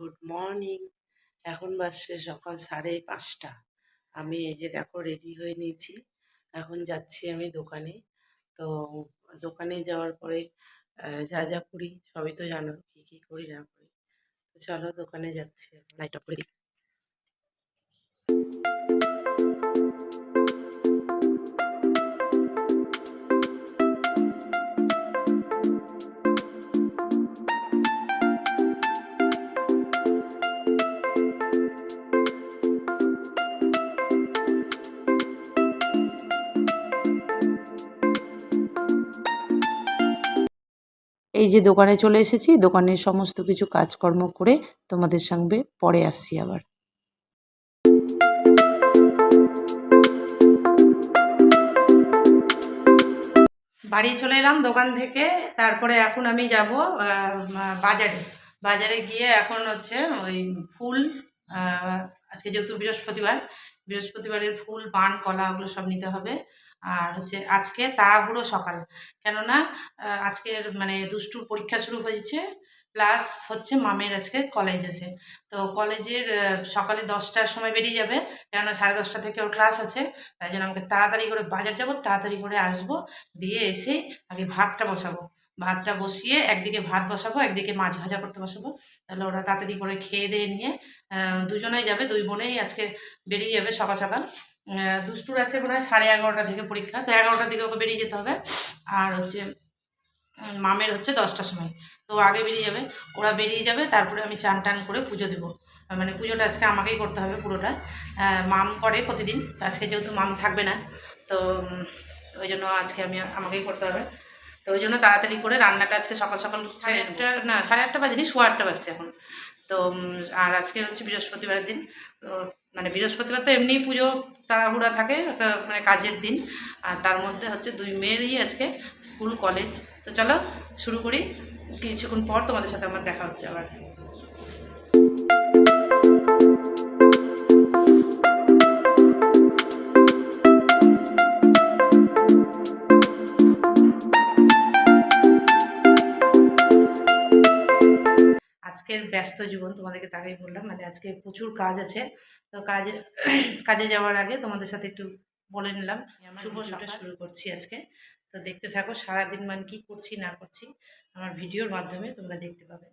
Good morning এখন বাসছে সকাল সাড়ে পাঁচটা। আমি এই যে দেখো রেডি হয়ে নিয়েছি। এখন যাচ্ছি আমি দোকানে। তো দোকানে যাওয়ার পরে যা যা করি সবই তো জানো কী কী করি না করি। তো চলো দোকানে যাচ্ছি। লাইট অফ করে দিই। এই যে দোকানে চলে এসেছি, দোকানের সমস্ত কিছু কাজকর্ম করে তোমাদের সঙ্গে পরে আসছি আবার। বাড়ি চলে এলাম দোকান থেকে, তারপরে এখন আমি যাব বাজারে। বাজারে গিয়ে এখন হচ্ছে ওই ফুল আজকে যেহেতু বৃহস্পতিবার, বৃহস্পতিবারের ফুল, পান, কলা, ওগুলো সব নিতে হবে। আর হচ্ছে আজকে তাড়াহুড়ো সকাল। কেননা আজকের মানে দুষ্টুর পরীক্ষা শুরু হয়েছে, প্লাস হচ্ছে মামের আজকে কলেজ আছে। তো কলেজের সকালে দশটার সময় বেরিয়ে যাবে, কেননা সাড়ে দশটা থেকে ওর ক্লাস আছে। তাই জন্য আমাকে তাড়াতাড়ি করে বাজার যাব, তাড়াতাড়ি করে আসব, দিয়ে এসে আগে ভাতটা বসাবো। ভাতটা বসিয়ে একদিকে ভাত বসাবো, একদিকে মাছ ভাজা করতে বসাবো। তাহলে ওরা তাড়াতাড়ি করে খেয়ে দিয়ে নিয়ে দুজনেই যাবে, দুই বোনেই আজকে বেরিয়ে যাবে সকাল সকাল। দুষ্টুর আছে মনে হয় সাড়ে এগারোটা থেকে পরীক্ষা তো এগারোটার দিকে ওকে বেরিয়ে যেতে হবে। আর হচ্ছে মামের হচ্ছে দশটার সময়। তো আগে বেরিয়ে যাবে ওরা বেরিয়ে যাবে তারপরে আমি চান টান করে পুজো দেবো। মানে পুজোটা আজকে আমাকেই করতে হবে পুরোটা। মাম করে প্রতিদিন আজকে যেহেতু মাম থাকবে না তো ওই জন্য আজকে আমি আমাকেই করতে হবে। তো ওই জন্য তাড়াতাড়ি করে রান্নাটা আজকে সকাল সকাল সাড়ে আটটা? না সাড়ে আটটা বাজেনি সোয়া আটটা বাজছে এখন। তো আর আজকে হচ্ছে বৃহস্পতিবারের দিন তো মানে বৃহস্পতিবার তো এমনিই পুজো তাড়াহুড়া থাকে, একটা মানে কাজের দিন। আর তার মধ্যে হচ্ছে দুই মেয়েরই আজকে স্কুল, কলেজ। তো চলো শুরু করি। কিছুক্ষণ পর তোমাদের সাথে আমার দেখা হচ্ছে আবার। ব্যস্ত জীবন তোমাদেরকে তাকেই বললাম। মানে আজকে প্রচুর কাজ আছে। তো কাজে কাজে যাওয়ার আগে তোমাদের সাথে একটু বলে নিলাম। শুভ সকাল। শুরু করছি আজকে। তো দেখতে থাকো সারাদিন মানে কি করছি না করছি আমার ভিডিওর মাধ্যমে তোমরা দেখতে পাবে।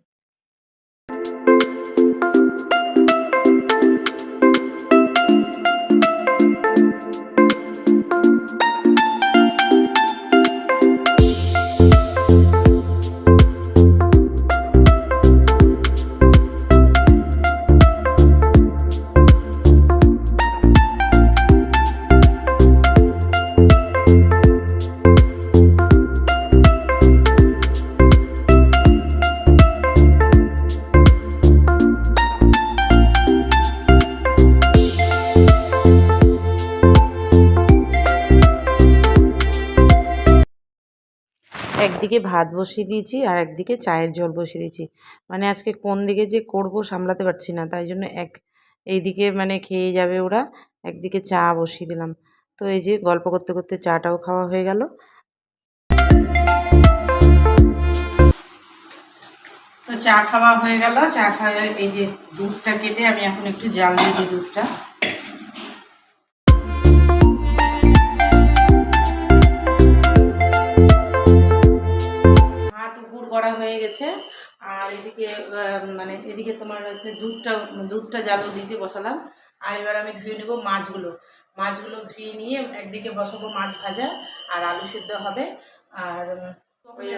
একদিকে ভাত বসিয়ে দিয়েছি আর একদিকে চায়ের জল বসিয়ে দিয়েছি। মানে আজকে কোন দিকে যে করব সামলাতে পারছি না, তাই জন্য এক, এইদিকে মানে খেয়ে যাবে ওরা, একদিকে চা বসিয়ে দিলাম। তো এই যে গল্প করতে করতে চাটাও খাওয়া হয়ে গেল। তো চা খাওয়া হয়ে গেল। চা খাওয়া, এই যে দুধটা কেটে আমি এখন একটু জাল দিয়েছি দুধটা। করা হয়ে গেছে আর এদিকে মানে এদিকে তোমার হচ্ছে দুধটা দুধটা জাল দিতে বসালাম। আর এবার আমি ধুয়ে নেব মাছগুলো। মাছগুলো ধুয়ে নিয়ে একদিকে বসাবো মাছ ভাজা আর আলু সিদ্ধ হবে। আর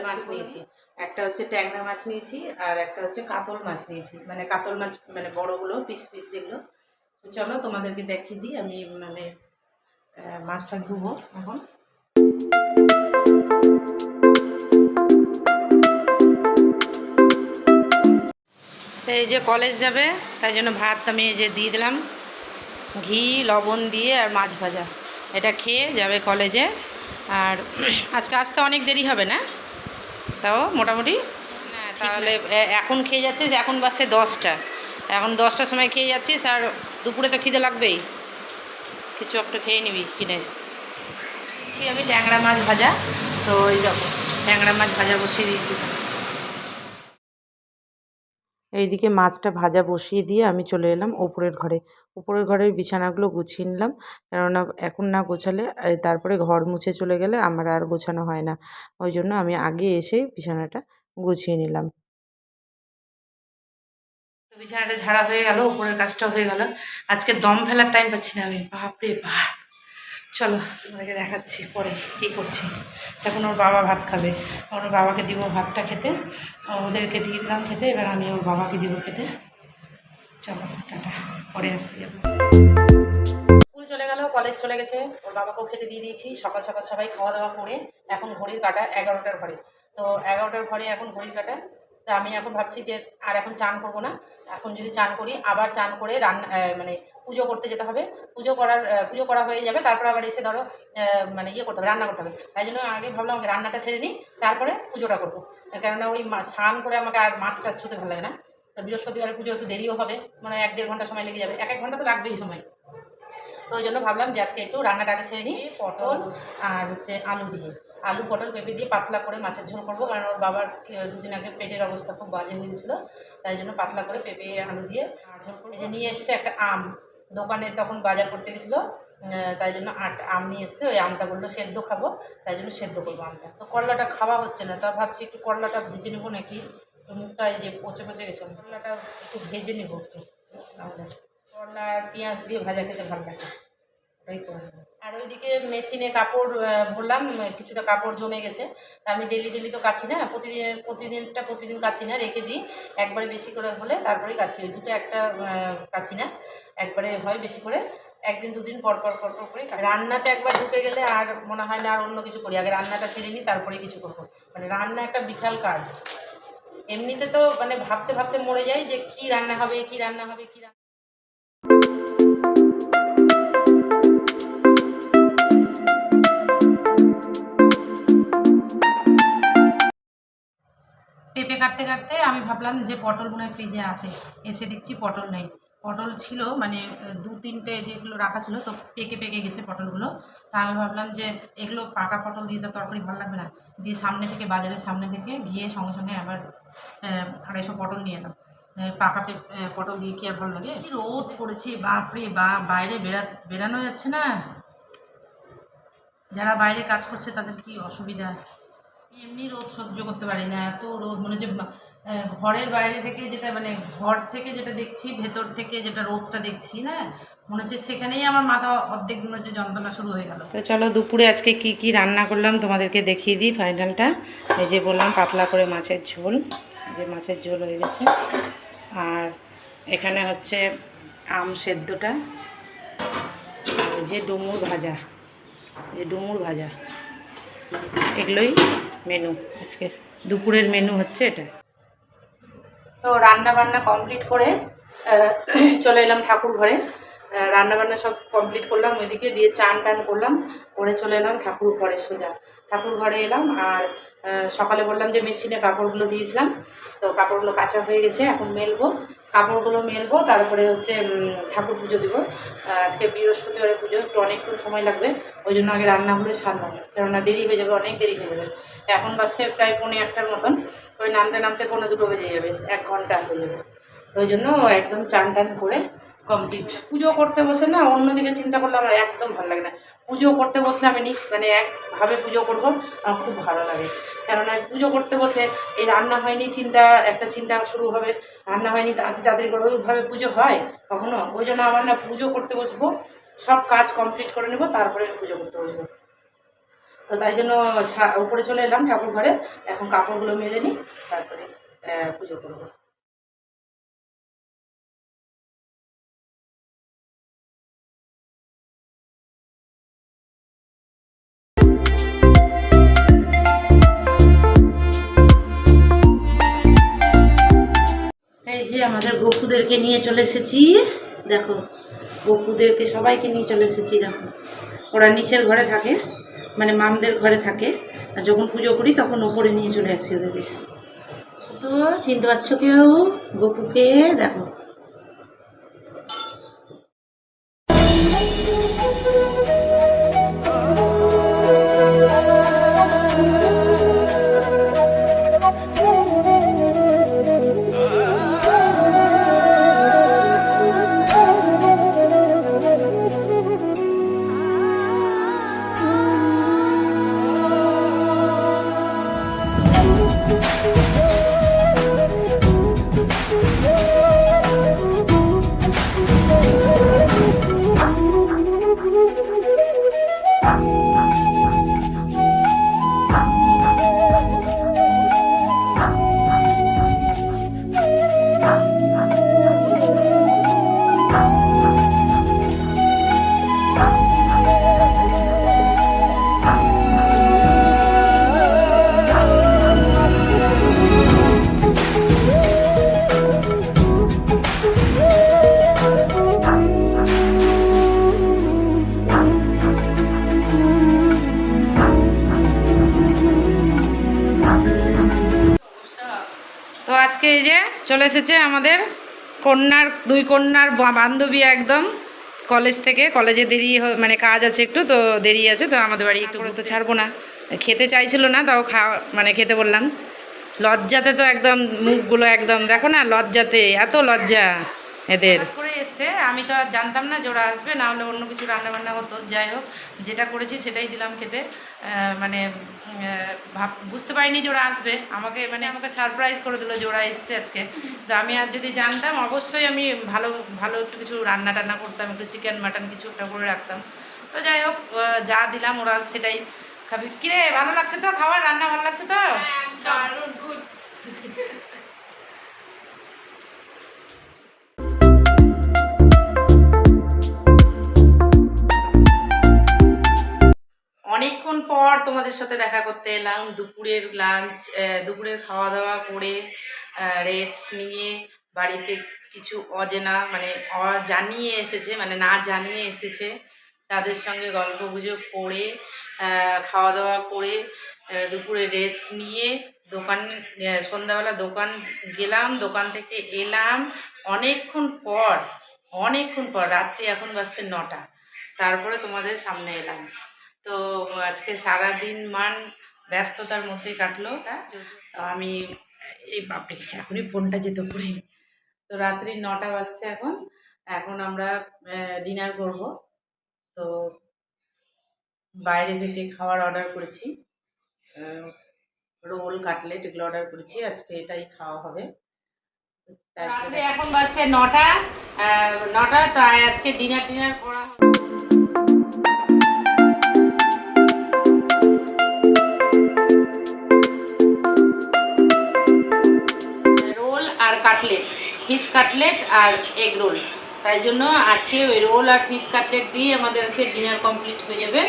মাছ নিয়েছি। একটা হচ্ছে ট্যাংরা মাছ নিয়েছি আর একটা হচ্ছে কাতল মাছ নিয়েছি। মানে কাতল মাছ মানে বড়গুলো পিস পিস যেগুলো। চলো তোমাদেরকে দেখিয়ে দিই আমি মানে মাছটা ধুবো এখন। এই যে কলেজ যাবে তাই জন্য ভাত আমি এই যে দিয়ে দিলাম। ঘি লবণ দিয়ে আর মাছ ভাজা। এটা খেয়ে যাবে কলেজে। আর আজকে আসতে অনেক দেরি হবে না? তাও মোটামুটি তাহলে এখন খেয়ে যাচ্ছিস এখন বাসে দশটা। এখন দশটার সময় খেয়ে যাচ্ছিস আর দুপুরে তো খিদে লাগবেই। কিছু একটা খেয়ে নিবি কিনে। আমি ট্যাংরা মাছ ভাজা তো ওই রকম ট্যাংরা মাছ ভাজা বসিয়ে দিয়েছি। এইদিকে মাছটা ভাজা বসিয়ে দিয়ে আমি চলে এলাম ওপরের ঘরে। উপরের ঘরের বিছানাগুলো গুছিয়ে নিলাম। কেননা এখন না গোছালে তারপরে ঘর মুছে চলে গেলে আমার আর গোছানো হয় না। ওই জন্য আমি আগে এসে বিছানাটা গুছিয়ে নিলাম। বিছানাটা ঝাড়া হয়ে গেল উপরের কাজটা হয়ে গেল। আজকে দম ফেলার টাইম পাচ্ছি না আমি। বাপরে বাপ। চলো, তোমাদেরকে দেখাচ্ছি পরে কী করছি। এখন ওর বাবা ভাত খাবে। ওর বাবাকে দিব ভাতটা খেতে। ওদেরকে দিয়ে দিলাম খেতে, এবার আমি ওর বাবাকে দিব খেতে। চলো, টাটা। পরে আসছি। স্কুল চলে গেল, কলেজ চলে গেছে। ওর বাবাকেও খেতে দিয়ে দিয়েছি। সকাল সকাল সবাই খাওয়া দাওয়া করে এখন ঘড়ির কাটা এগারোটার ঘরে। তো এগারোটার ঘরে এখন ঘড়ির কাটা তা আমি এখন ভাবছি যে আর এখন চান করব না। এখন যদি চান করি, আবার চান করে রান্না মানে পুজো করতে যেতে হবে। পুজো করার পুজো করা হয়ে যাবে, তারপরে আবার এসে ধরো মানে ইয়ে করতে হবে, রান্না করতে হবে। তাই জন্য আগে ভাবলাম আমাকে রান্নাটা সেরে নিই, তারপরে পুজোটা করব। কেননা ওই স্নান করে আমাকে আর মাছটা ছুতে ভালো লাগে না। তো বৃহস্পতিবার পুজো একটু দেরিও হবে মানে এক দেড় ঘণ্টা সময় লেগে যাবে। এক এক ঘণ্টা তো লাগবেই সময়। তো ওই জন্য ভাবলাম যে আজকে একটু রান্নাটা আগে সেরে নিই, পটল আর হচ্ছে আলু দিয়ে। আলু, পটল পেঁপে দিয়ে পাতলা করে মাছের ঝোল করব। কারণ ওর বাবার দুদিন আগে পেটের অবস্থা খুব বাজে হয়ে তাই জন্য পাতলা করে পেঁপে, আলু দিয়ে ঝোল করে যে নিয়ে এসছে একটা আম। দোকানে তখন বাজার করতে গেছিল তাই জন্য আট, আম নিয়ে এসছে। ওই আমটা বলল, সেদ্ধ খাব। তাই জন্য সেদ্ধ করব আমটা। তো করলাটা খাওয়া হচ্ছে না, তা ভাবছি একটু করলাটা ভেজে নেব নাকি? মুখটা এই যে পচে পচে গেছে, করলাটা একটু ভেজে নেব একটু। করলা আর পেঁয়াজ দিয়ে ভাজা খেতে ভালো লাগে। আর ওইদিকে মেশিনে কাপড় ভরলাম, কিছুটা কাপড় জমে গেছে। আমি ডেলি ডেলি তো কাছি না, প্রতিদিনের, প্রতিদিনটা প্রতিদিন কাছি না, রেখে দিই। একবারে বেশি করে হলে তারপরেই কাছি ওই দুটো একটা কাছি না, একবারে হয় বেশি করে। একদিন, দুদিন পর পর পর পর করে কাচি। রান্নাতে একবার ঢুকে গেলে আর মনে হয় না আর অন্য কিছু করি। আগে রান্নাটা সেরে নিই, তারপরে কিছু করব। মানে রান্না একটা বিশাল কাজ। এমনিতে তো মানে ভাবতে ভাবতে মরে যাই যে কি রান্না হবে, কি রান্না হবে, কি রান্না কাটতে কাটতে আমি ভাবলাম যে পটল মনে ফ্রিজে আছে। এসে দেখছি পটল নেই। পটল ছিল মানে দু তিনটে যেগুলো রাখা ছিল, তো পেকে পেকে গেছে পটলগুলো। তা আমি ভাবলাম যে এগুলো পাকা পটল দিয়ে তো তরকারি ভালো লাগবে না। দিয়ে সামনে থেকে, বাজারের সামনে থেকে গিয়ে সঙ্গে সঙ্গে আবার আড়াইশো পটল নিয়ে এলাম। পাকা পটল দিয়ে কি আর ভালো লাগে? রোদ করেছে, বাপরে বা বাইরে বেরা বেরানো যাচ্ছে না। যারা বাইরে কাজ করছে তাদের কি অসুবিধা? এমনি রোদ সহ্য করতে পারি না, এত রোদ, মনে হচ্ছে ঘরের বাইরে থেকে যেটা মানে ঘর থেকে যেটা দেখছি, ভেতর থেকে যেটা রোদটা দেখছি, না? মনে হচ্ছে সেখানেই আমার মাথা অর্ধেক মনে হচ্ছে যন্ত্রণা শুরু হয়ে গেল। তো চলো দুপুরে আজকে কি কি রান্না করলাম তোমাদেরকে দেখিয়ে দিই ফাইনালটা। এই যে বললাম পাতলা করে মাছের ঝোল যে মাছের ঝোল হয়ে গেছে। আর এখানে হচ্ছে আম সেদ্ধটা যে ডুমুর ভাজা যে ডুমুর ভাজা। এগুলোই মেনু আজকে। দুপুরের মেনু হচ্ছে এটা। তো রান্না বান্না কমপ্লিট করে চলে এলাম ঠাকুর ঘরে। রান্না বান্না সব কমপ্লিট করলাম, ওইদিকে দিয়ে চান টান করলাম, করে চলে এলাম ঠাকুর ঘরে সোজা। ঠাকুর ঘরে এলাম আর সকালে বললাম যে মেশিনে কাপড়গুলো দিয়েছিলাম, তো কাপড়গুলো কাঁচা হয়ে গেছে, এখন মেলবো। কাপড়গুলো মেলবো, তারপরে হচ্ছে ঠাকুর পুজো দিব। আজকে বৃহস্পতিবারের পুজো, একটু অনেকক্ষণ সময় লাগবে, ওই জন্য আগে রান্নাগুলো সারলাম। কেননা দেরি হয়ে যাবে, অনেক দেরি হয়ে যাবে। এখন বাসে প্রায় পৌনে একটার মতন, ওই নামতে নামতে পৌনে দুটো বেজে যাবে, এক ঘণ্টা হয়ে যাবে। ওই জন্য একদম চান টান করে কমপ্লিট পুজো করতে বসে না অন্যদিকে চিন্তা করলে আমার একদম ভালো লাগে না। পুজো করতে বসলে আমি নিস মানে একভাবে পুজো করব, আমার খুব ভালো লাগে। কেননা পুজো করতে বসে এই রান্না হয়নি চিন্তা, একটা চিন্তা শুরু হবে, রান্না হয়নি তাড়াতাড়ি তাড়াতাড়ি করে ওইভাবে পুজো হয় কখনো? ওই জন্য আমার না পুজো করতে বসবো, সব কাজ কমপ্লিট করে নেব, তারপরে পুজো করতে বসবো। তো তাই জন্য ছা- উপরে চলে এলাম ঠাকুর ঘরে, এখন কাপড়গুলো মেলে নিই, তারপরে পুজো করব। আমাদের গপুদেরকে নিয়ে চলে এসেছি। দেখো, গপুদেরকে সবাইকে নিয়ে চলে এসেছি, দেখো। ওরা নিচের ঘরে থাকে মানে মামদের ঘরে থাকে। আর যখন পুজো করি, তখন ওপরে নিয়ে চলে আসি ওদেরকে। তো চিনতে পারছ কেউ? গপুকে, দেখো। 啊。চলে এসেছে আমাদের কন্যার, দুই কন্যার বান্ধবী একদম। কলেজ থেকে, কলেজে দেরি মানে কাজ আছে একটু, তো দেরি আছে, তো আমাদের বাড়ি একটু তো ছাড়বো না। খেতে চাইছিল না, তাও খাওয়া মানে খেতে বললাম। লজ্জাতে তো একদম মুখগুলো একদম, দেখো না, লজ্জাতে, এত লজ্জা এদের। এসছে আমি তো আর জানতাম না যে ওরা আসবে, না হলে অন্য কিছু রান্না বান্না হতো। যাই হোক, যেটা করেছি সেটাই দিলাম খেতে। মানে ভাব, বুঝতে পারিনি যে ওরা আসবে। আমাকে মানে আমাকে সারপ্রাইজ করে দিল যে ওরা এসছে আজকে। তো আমি আর যদি জানতাম, অবশ্যই আমি ভালো ভালো একটু কিছু রান্না টান্না করতাম, একটু চিকেন মাটন কিছু একটা করে রাখতাম। তো যাই হোক যা দিলাম ওরা সেটাই খাবি। কিরে, ভালো লাগছে তো? খাবার, রান্না ভালো লাগছে তো? পর তোমাদের সাথে দেখা করতে এলাম। দুপুরের লাঞ্চ দুপুরের খাওয়া দাওয়া করে রেস্ট নিয়ে বাড়িতে কিছু অজেনা মানে জানিয়ে এসেছে মানে না জানিয়ে এসেছে, তাদের সঙ্গে গল্প গুজব করে খাওয়া দাওয়া করে দুপুরে রেস্ট নিয়ে দোকান সন্ধ্যাবেলা দোকান গেলাম, দোকান থেকে এলাম। অনেকক্ষণ পর অনেকক্ষণ পর, রাত্রি এখন বাজছে নটা। তারপরে তোমাদের সামনে এলাম। তো আজকে সারা দিন মান ব্যস্ততার মধ্যে কাটলো। আমি এই বাপরে, এখনই ফোনটা যেত করে তো রাত্রি নটা বাজছে এখন। এখন আমরা ডিনার করব। তো বাইরে থেকে খাবার অর্ডার করেছি। রোল কাটলেট এগুলো অর্ডার করেছি। আজকে এটাই খাওয়া হবে। রাত্রে এখন বাজছে নটা। নটা, তাই আজকে ডিনার টিনার করা হবে। কাটলেট, ফিশ কাটলেট আর এগ রোল। তাই জন্য আজকে ওই রোল আর ফিশ কাটলেট দিয়ে আমাদের আজকে ডিনার কমপ্লিট হয়ে যাবে।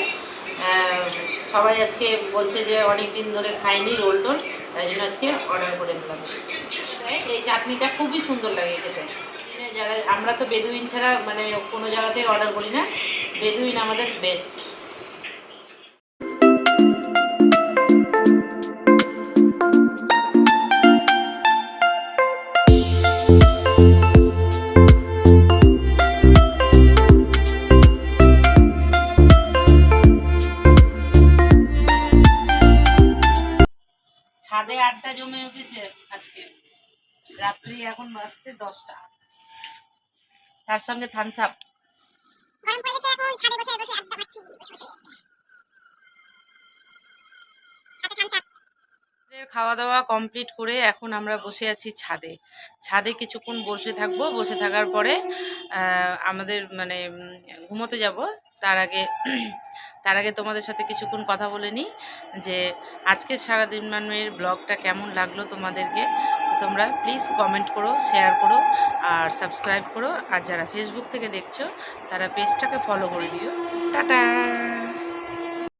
সবাই আজকে বলছে যে অনেক দিন ধরে খাইনি রোল টোল, তাই জন্য আজকে অর্ডার করে নিলাম। এই চাটনিটা খুবই সুন্দর লাগে খেতে। মানে যারা, আমরা তো বেদুইন ছাড়া মানে কোনো জায়গাতে অর্ডার করি না। বেদুইন আমাদের বেস্ট ছাদে জমে উঠেছে আজকে। রাত্রি এখন বাজতে দশটা। তার সঙ্গে থামস আপ খাওয়া দাওয়া কমপ্লিট করে এখন আমরা বসে আছি ছাদে। ছাদে কিছুক্ষণ বসে থাকব। বসে থাকার পরে আহ, আমাদের মানে ঘুমোতে যাব। তার আগে তার আগে তোমাদের সাথে কিছুক্ষণ কথা বলে নিই যে আজকে সারাদিন মানের ব্লগটা কেমন লাগল তোমাদেরকে। তোমরা প্লিজ কমেন্ট করো শেয়ার করো আর সাবস্ক্রাইব করো। আর যারা ফেসবুক থেকে দেখছ, তারা পেজটাকে ফলো করে দিও। টাটা!